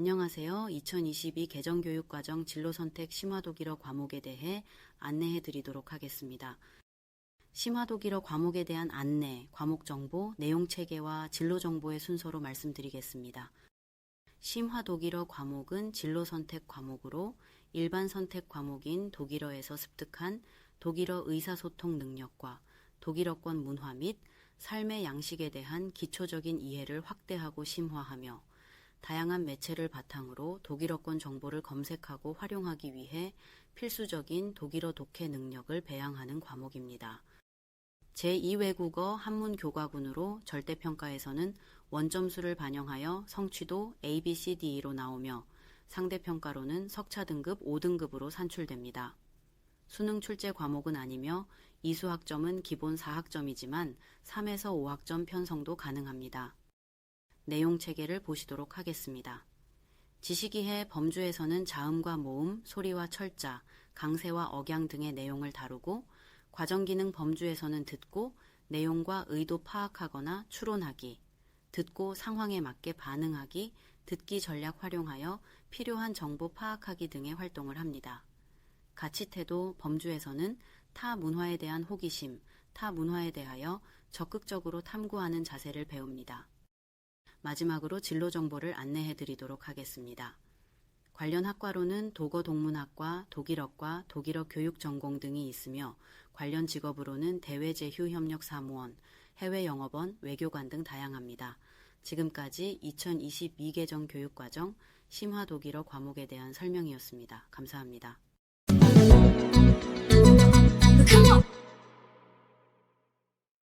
안녕하세요. 2022 개정교육과정 진로선택 심화독일어 과목에 대해 안내해 드리도록 하겠습니다. 심화독일어 과목에 대한 안내, 과목 정보, 내용 체계와 진로 정보의 순서로 말씀드리겠습니다. 심화 독일어 과목은 진로 선택 과목으로 일반 선택 과목인 독일어에서 습득한 독일어 의사소통 능력과 독일어권 문화 및 삶의 양식에 대한 기초적인 이해를 확대하고 심화하며 다양한 매체를 바탕으로 독일어권 정보를 검색하고 활용하기 위해 필수적인 독일어 독해 능력을 배양하는 과목입니다. 제2외국어 한문 교과군으로 절대평가에서는 원점수를 반영하여 성취도 A, B, C, D로 나오며 상대평가로는 석차 등급 5등급으로 산출됩니다. 수능 출제 과목은 아니며 이수학점은 기본 4학점이지만 3에서 5학점 편성도 가능합니다. 내용 체계를 보시도록 하겠습니다. 지식이해 범주에서는 자음과 모음, 소리와 철자, 강세와 억양 등의 내용을 다루고 과정기능 범주에서는 듣고 내용과 의도 파악하거나 추론하기, 듣고 상황에 맞게 반응하기, 듣기 전략 활용하여 필요한 정보 파악하기 등의 활동을 합니다. 가치태도 범주에서는 타 문화에 대한 호기심, 타 문화에 대하여 적극적으로 탐구하는 자세를 배웁니다. 마지막으로 진로 정보를 안내해 드리도록 하겠습니다. 관련 학과로는 독어동문학과, 독일어과, 독일어 교육 전공 등이 있으며 관련 직업으로는 대외제휴협력사무원, 해외영어원, 외교관 등 다양합니다. 지금까지 2022 개정 교육과정 심화 독일어 과목에 대한 설명이었습니다. 감사합니다.